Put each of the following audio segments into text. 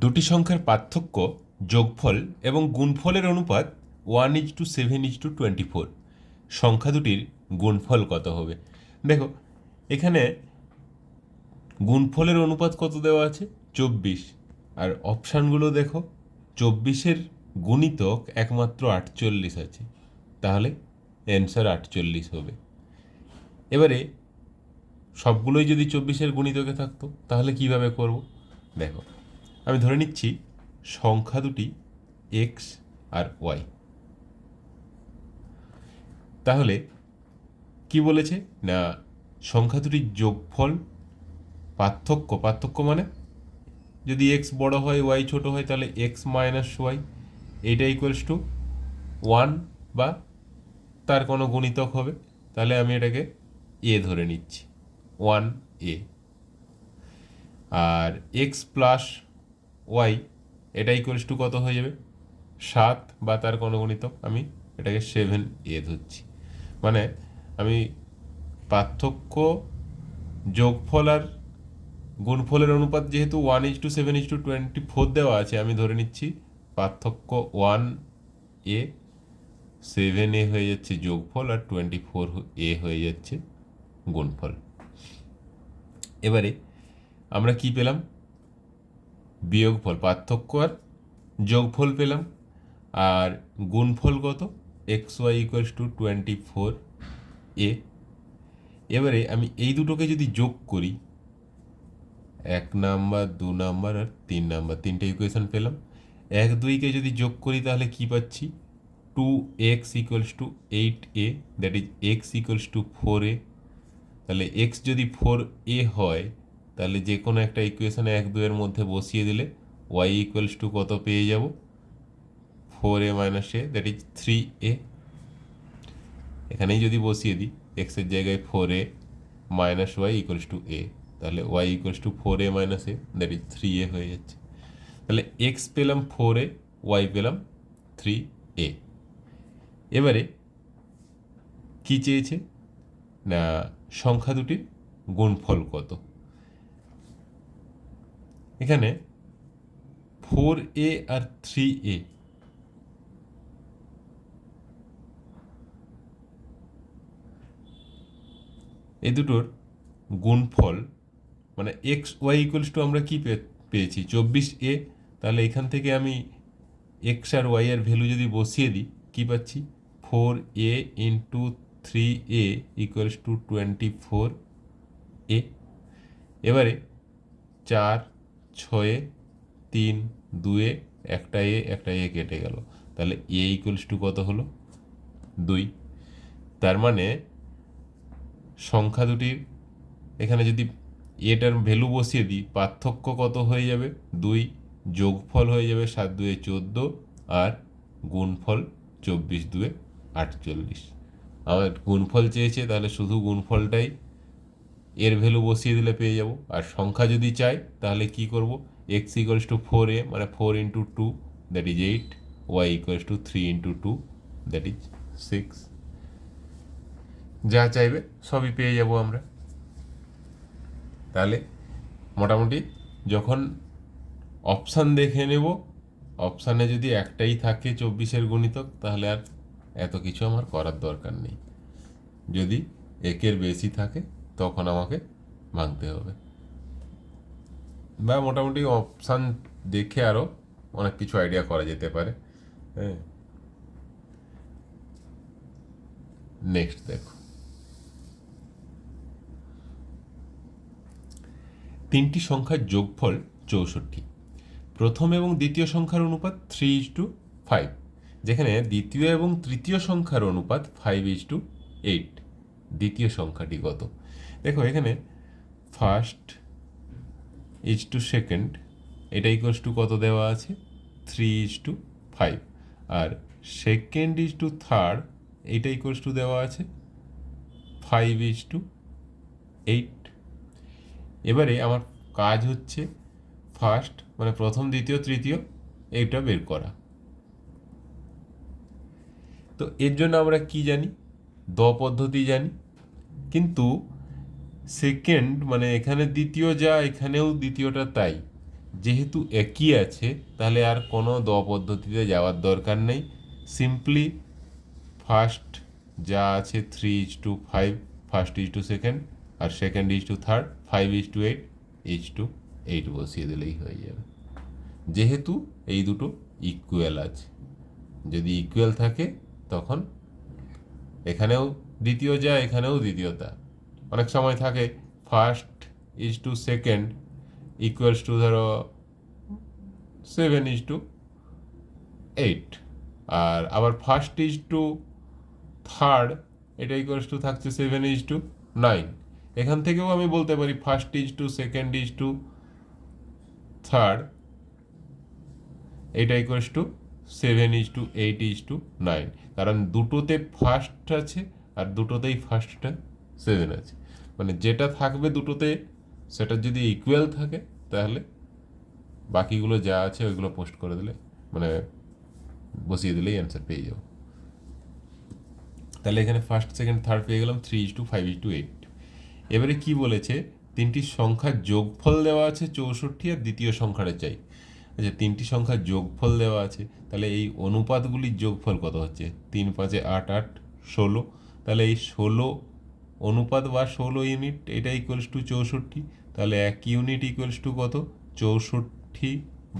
দুটি সংখ্যার পার্থক্য যোগফল এবং গুণফলের অনুপাত one is to seven is to twenty four সংখ্যা দুটির গুণফল কত হবে? দেখো, এখানে গুণফলের অনুপাত কত দেওয়া আছে? চব্বিশ। আর অপশানগুলো দেখো, চব্বিশের গুণিতক একমাত্র আটচল্লিশ আছে। তাহলে অ্যান্সার আটচল্লিশ হবে। এবারে সবগুলোই যদি চব্বিশের গুণিতকে থাকতো, তাহলে কীভাবে করব? দেখো আমি ধরে নিচ্ছি সংখ্যা দুটি এক্স আর ওয়াই তাহলে কি বলেছে? না, সংখ্যা দুটির যোগফল পার্থক্য পার্থক্য মানে যদি এক্স বড় হয় ওয়াই ছোট হয়, তাহলে এক্স মাইনাস ওয়াই এইটা ইকুয়ালস টু ওয়ান বা তার কোনো গুণিতক হবে। তাহলে আমি এটাকে এ ধরে নিচ্ছি ওয়ান এ আর এক্স প্লাস ওয়াই, এটা ইকুয়ালস টু কত হয়ে যাবে? সাত বা তার কোনো গণিতক আমি এটাকে সেভেন এ ধরছি। মানে আমি পার্থক্য যোগফল আর গুণফলের অনুপাত যেহেতু one is to seven is to twenty four দেওয়া আছে, আমি ধরে নিচ্ছি পার্থক্য ওয়ান এ সেভেন এ হয়ে যাচ্ছে যোগফল আর টোয়েন্টি ফোর এ হয়ে যাচ্ছে গুণফল। এবারে আমরা কি পেলাম? বিয়োগফল পার্থক্য আর যোগফল পেলাম। আর গুণফল কত? X Y equals to twenty four a এবারে আমি এই দুটোকে যদি যোগ করি, এক নাম্বার, দু নাম্বার আর তিন নাম্বার, তিনটে ইকুয়েশন পেলাম। এক দুইকে যদি যোগ করি তাহলে কি পাচ্ছি? Two X equals to eight a that is X equals to four a তাহলে এক্স যদি ফোর এ হয় তাহলে যে কোনো একটা ইকুয়েশানে এক দুয়ের মধ্যে বসিয়ে দিলে ওয়াই ইকুয়ালস টু কত পেয়ে যাব? Four a minus a that is three a এখানেই যদি বসিয়ে দিই এক্সের জায়গায় four a minus Y equals to a তাহলে Y equals to four a minus a that is three a হয়ে যাচ্ছে। তাহলে এক্স পেলাম ফোর এ ওয়াই পেলাম থ্রি এ এবারে কি চেয়েছে? না, সংখ্যা দুটির গুণফল কত? এখানে ফোর এ আর থ্রি এ। এই দুটোর গুণফল মানে এক্স ওয়াই ইকুয়ালস টু আমরা কি পেয়েছি? চব্বিশ এ, তাহলে এখান থেকে আমি এক্স আর ওয়াই এর ভ্যালু যদি বসিয়ে দিই, কী পাচ্ছি? Four a into three a equals to twenty four a. এবারে চার ছয়ে তিন, দুয়ে একটা এ একটা এ কেটে গেল। তাহলে এ ইকুয়ালস টু কত হলো? দুই। তার মানে সংখ্যা দুটির এখানে যদি এটার ভ্যালু বসিয়ে দিই, পার্থক্য কত হয়ে যাবে? দুই। যোগফল হয়ে যাবে সাত দুয়ে চোদ্দ আর গুণফল চব্বিশ দুয়ে আটচল্লিশ। আমার গুণফল চেয়েছে, তাহলে শুধু গুণফলটাই এর ভ্যালু বসিয়ে দিলে পেয়ে যাব। আর সংখ্যা যদি চাই, তাহলে কি করব? X equals to four a মানে four into two that is eight y equals to three into two that is six যা চাইবে সবই পেয়ে যাব আমরা। তাহলে মোটামুটি যখন অপশান দেখে নেব অপশানে যদি একটাই থাকে চব্বিশের গণিতক, তাহলে আর এত কিছু আমার করার দরকার নেই। যদি একের বেশি থাকে তখন আমাকে ভাঙতে হবে। বা মোটামুটি অপশান দেখে আরও অনেক কিছু আইডিয়া করা যেতে পারে। হ্যাঁ। নেক্সট দেখো। তিনটি সংখ্যার যোগফল চৌষট্টি। প্রথম এবং দ্বিতীয় সংখ্যার অনুপাত থ্রি ইজ টু ফাইভ যেখানে দ্বিতীয় এবং তৃতীয় সংখ্যার অনুপাত ফাইভ ইজ টু এইট দ্বিতীয় সংখ্যাটি কত? দেখো, এখানে ফার্স্ট ইজ টু সেকেন্ড এটা ইকুয়ালস টু কত দেওয়া আছে? থ্রি ইজ টু ফাইভ আর সেকেন্ড ইজ টু থার্ড এইটা ইকুয়ালস টু দেওয়া আছে? ফাইভ ইজ টু এইট এবারে আমার কাজ হচ্ছে ফার্স্ট মানে প্রথম, দ্বিতীয়, তৃতীয়, এইটা বের করা। তো এর জন্য আমরা কি জানি? দ পদ্ধতি জানি। কিন্তু সেকেন্ড মানে এখানে দ্বিতীয় যা, এখানেও দ্বিতীয়টা তাই। যেহেতু একই আছে, তাহলে আর কোনো দ পদ্ধতিতে যাওয়ার দরকার নেই। সিম্পলি ফার্স্ট যা আছে three is to five first is to second R second is to third five is to eight is to eight বসিয়ে দিলেই হয়ে যাবে। যেহেতু এই দুটো ইকুয়াল আছে। যদি ইকুয়াল থাকে, তখন এখানেও দ্বিতীয় যা, এখানেও দ্বিতীয় তা। অনেক সময় থাকে first is to second equals to ধরো সেভেন ইজ টু এইট আর আবার ফার্স্ট ইজ টু থার্ড এটা ইকুয়ালস টু থাকছে সেভেন ইজ টু নাইন এখান থেকেও আমি বলতে পারি first is to second is to third এটা equals to seven is to eight is to nine কারণ দুটোতে ফার্স্ট আছে আর দুটোতেই ফার্স্টটা সেভেন আছে। মানে যেটা থাকবে দুটোতে, সেটা যদি ইকুয়াল থাকে, তাহলে বাকিগুলো যা আছে ওইগুলো পোস্ট করে দিলে মানে বসিয়ে দিলেই অ্যান্সার পেয়ে যাব। তাহলে এখানে ফার্স্ট সেকেন্ড থার্ড পেয়ে গেলাম three is to five is to eight এবারে কি বলেছে? তিনটি সংখ্যার যোগফল দেওয়া আছে চৌষট্টি আর দ্বিতীয় সংখ্যাটা চাই। আচ্ছা তিনটি সংখ্যার যোগফল দেওয়া আছে, তাহলে এই অনুপাতগুলির যোগফল কত হচ্ছে? তিন পাঁচে আট আট, ষোলো। তাহলে এই ষোলো অনুপাত বা ষোলো ইউনিট, এটা ইকুয়ালস টু চৌষট্টি, তাহলে এক ইউনিট ইকুয়ালস টু কত? চৌষট্টি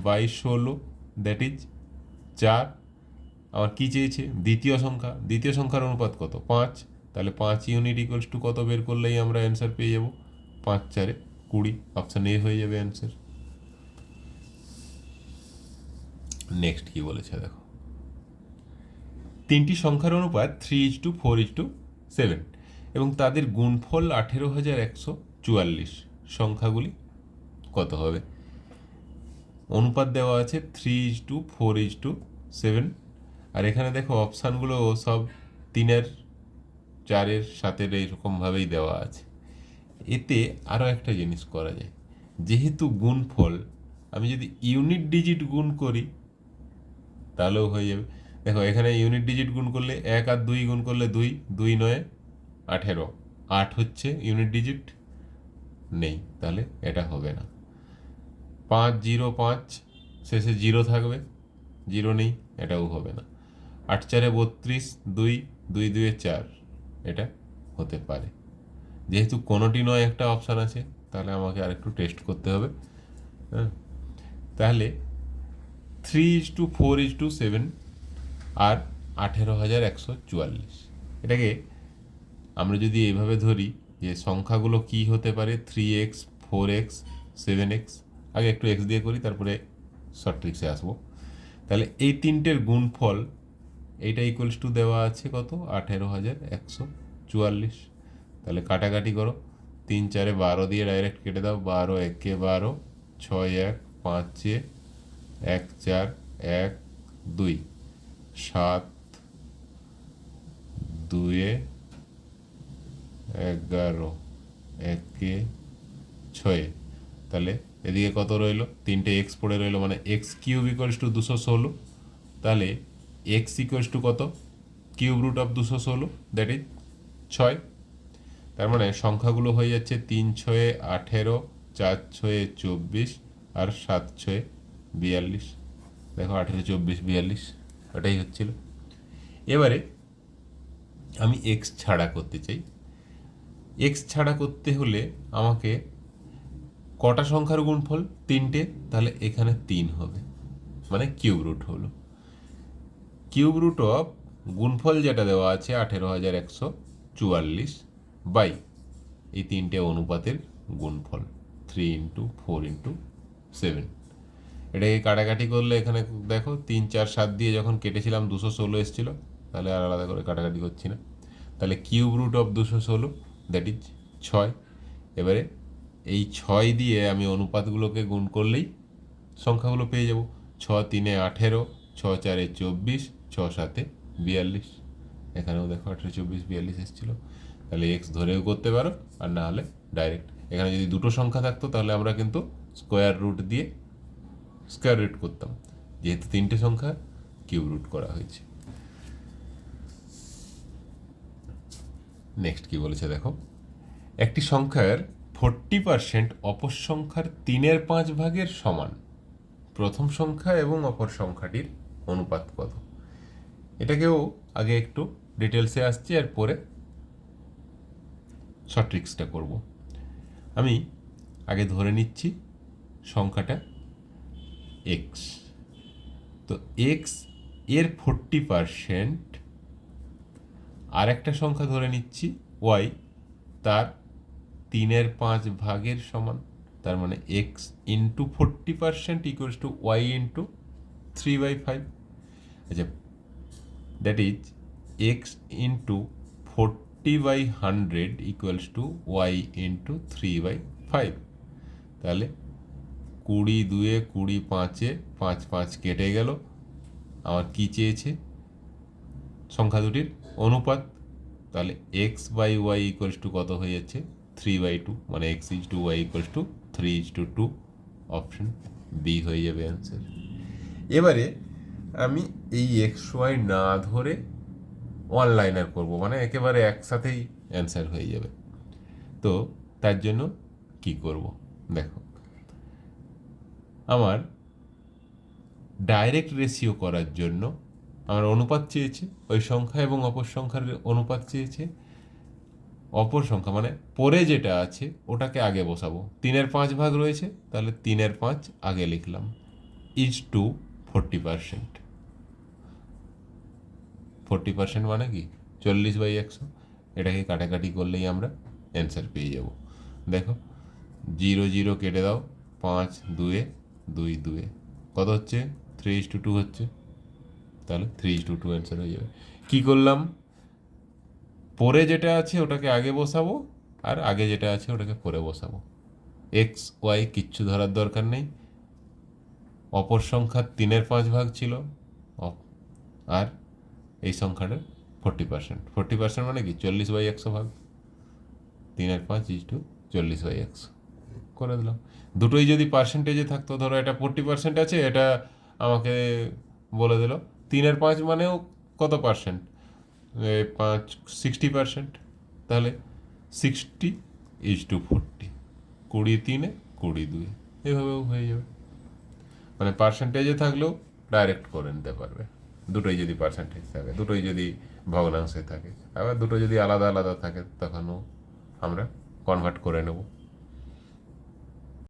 বাই ষোলো দ্যাট ইজ চার। আমার কী চেয়েছে? দ্বিতীয় সংখ্যা। দ্বিতীয় সংখ্যার অনুপাত কত? পাঁচ। তাহলে পাঁচ ইউনিট ইকুয়ালস টু কত বের করলেই আমরা অ্যান্সার পেয়ে যাব? পাঁচ চারে কুড়ি। অপশান এ হয়ে যাবে অ্যান্সার নেক্সট কী বলেছে দেখো? তিনটি সংখ্যার অনুপাত three is to four is to seven এবং তাদের গুণফল আঠেরো হাজার একশো চুয়াল্লিশ। সংখ্যাগুলি কত হবে? অনুপাত দেওয়া আছে three is to four is to seven আর এখানে দেখো অপশানগুলো সব তিনের, চারের, সাতের এইরকমভাবেই দেওয়া আছে। এতে আরও একটা জিনিস করা যায়। যেহেতু গুণফল, আমি যদি ইউনিট ডিজিট গুণ করি, তাহলেও হয়ে যাবে। দেখো এখানে ইউনিট ডিজিট গুণ করলে এক আর দুই গুণ করলে দুই দুই নয় আঠেরো। আট হচ্ছে ইউনিট ডিজিট নেই, তাহলে এটা হবে না। পাঁচ, জিরো, পাঁচ, শেষে জিরো থাকবে। জিরো নেই, এটাও হবে না। আট, চারে বত্রিশ, দুই দুই, দুয়ে চার, এটা হতে পারে। যেহেতু কোনোটি নয়, একটা অপশান আছে, তাহলে আমাকে আর একটু টেস্ট করতে হবে। হ্যাঁ তাহলে three is to four is to seven আর আঠেরো হাজার একশো চুয়াল্লিশ। এটাকে আমরা যদি এইভাবে ধরি যে সংখ্যাগুলো কি হতে পারে three x four x seven x আগে একটু এক্স দিয়ে করি, তারপরে শর্ট ট্রিক্সে আসব। তাহলে এই তিনটের গুণফল, এইটা ইকুয়ালস টু দেওয়া আছে কত? আঠেরো হাজার একশো চুয়াল্লিশ। তাহলে কাটাকাটি করো, তিন চারে বারো দিয়ে ডাইরেক্ট কেটে দাও, বারো একে বারো, ছয় এক, পাঁচে এক চার, এক, দুই, সাত দুয়ে এগারো, একে ছয়ে। তাহলে এদিকে কত রইল? তিনটে এক্স পড়ে রইল মানে এক্স কিউব ইকুয়ালস টু দুশো ষোলো। তাহলে এক্স ইকুয়ালস টু কত? কিউব রুট অফ দুশো ষোলো দ্যাট ইজ ছয়। তার মানে সংখ্যাগুলো হয়ে যাচ্ছে তিন, ছয়ে, আঠেরো, চার, ছয়ে, চব্বিশ আর সাত, ছয়ে, বিয়াল্লিশ। দেখো আঠেরো, চব্বিশ, বিয়াল্লিশ, ওটাই হচ্ছিল। এবারে আমি এক্স ছাড়া করতে চাই। এক্স ছাড়া করতে হলে আমাকে কটা সংখ্যার গুণফল? তিনটে। তাহলে এখানে তিন হবে। মানে কিউব রুট হলো। কিউব রুট অফ গুণফল যেটা দেওয়া আছে আঠেরো হাজার একশো চুয়াল্লিশ বাই এই তিনটে অনুপাতের গুণফল। Three into, four into, seven. এটাকে কাটাকাটি করলে এখানে দেখো, তিন, চার, সাত দিয়ে যখন কেটেছিলাম, দুশো ষোলো এসেছিল, তাহলে আর আলাদা করে কাটাকাটি করছি না। তাহলে কিউব রুট অফ দুশো ষোলো দ্যাট ইজ ছয়। এবারে এই ছয় দিয়ে আমি অনুপাতগুলোকে গুণ করলেই সংখ্যাগুলো পেয়ে যাব। ছ তিনে আঠেরো ছ চারে চব্বিশ ছ সাতে বিয়াল্লিশ। এখানেও দেখো আঠেরো, চব্বিশ, বিয়াল্লিশ এসেছিল। তাহলে এক্স ধরেও করতে পারো, আর না হলে ডাইরেক্ট এখানে যদি দুটো সংখ্যা থাকতো, তাহলে আমরা কিন্তু স্কোয়ার রুট দিয়ে স্কোয়ার রুট করতাম। যেহেতু তিনটে সংখ্যা কিউব রুট করা হয়েছে। নেক্সট কি বলেছে দেখো? একটি সংখ্যার ফোরটি পার্সেন্ট অপর সংখ্যার তিনের পাঁচ ভাগের সমান। প্রথম সংখ্যা এবং অপর সংখ্যাটির অনুপাত কত? এটাকেও আগে একটু ডিটেলসে আসছি আর পরে শর্ট করব। আমি আগে ধরে নিচ্ছি সংখ্যাটা এক্স তো এক্সের ফোরটি পারসেন্ট আর একটা সংখ্যা ধরে নিচ্ছি ওয়াই তার তিনের পাঁচ ভাগের সমান, তার মানে x into forty percent equals to y into three by five আচ্ছা that is x into forty by hundred equals to y into three by five তাহলে কুড়ি দুয়ে কুড়ি পাঁচে পাঁচ পাঁচ কেটে গেল। আমার কি চেয়েছে? সংখ্যা দুটির। অনুপাত, তাহলে x by y equals to কত হয়ে যাচ্ছে? থ্রি বাই টু মানে x is to y equals to three is to two option B হয়ে যাবে অ্যান্সার এবারে আমি এই এক্স ওয়াই না ধরে অনলাইনার করব মানে একেবারে একসাথেই অ্যান্সার হয়ে যাবে। তো তার জন্য কি করব? দেখো, আমার ডাইরেক্ট রেশিও করার জন্য আমার অনুপাত চেয়েছে, ওই সংখ্যা এবং অপর সংখ্যার অনুপাত চেয়েছে। অপর সংখ্যা মানে পরে যেটা আছে, ওটাকে আগে বসাবো। তিনের পাঁচ ভাগ রয়েছে, তাহলে তিনের পাঁচ আগে লিখলাম। Is to forty percent forty percent মানে কি? চল্লিশ বাই একশো। এটাকে কাটাকাটি করলেই আমরা অ্যান্সার পেয়ে যাব। দেখো, জিরো জিরো কেটে দাও, পাঁচ দুয়ে দুই দুয়ে। কত হচ্ছে? থ্রি ইস টু টু হচ্ছে। তাহলে থ্রি টু টু অ্যান্সার হয়ে যাবে। কী করলাম? পরে যেটা আছে ওটাকে আগে বসাবো, আর আগে যেটা আছে ওটাকে পরে বসাবো। এক্স ওয়াই কিচ্ছু ধরার দরকার নেই। অপর সংখ্যা তিনের পাঁচ ভাগ ছিল আর এই সংখ্যাটার ফোরটি পার্সেন্ট ফোরটি পার্সেন্ট মানে কি? চল্লিশ বাই একশো ভাগ। তিনের পাঁচ ইজ টু চল্লিশ বাই একশো। করে দিলাম। দুটোই যদি পার্সেন্টেজে থাকতো, ধরো এটা ফোরটি পার্সেন্ট আছে, এটা আমাকে বলে দিল। তিনের পাঁচ মানেও কত পার্সেন্ট পাঁচ সিক্সটি পার্সেন্ট তাহলে সিক্সটি ইজ টু ফোরটি কুড়ি তিনে, কুড়ি দুই। এভাবেও হয়ে যাবে। মানে পার্সেন্টেজে থাকলেও ডাইরেক্ট করে নিতে পারবে। দুটোই যদি পার্সেন্টেজ থাকে, দুটোই যদি ভগ্নাংশে থাকে। আবার দুটো যদি আলাদা আলাদা থাকে, তখনও আমরা কনভার্ট করে নেব।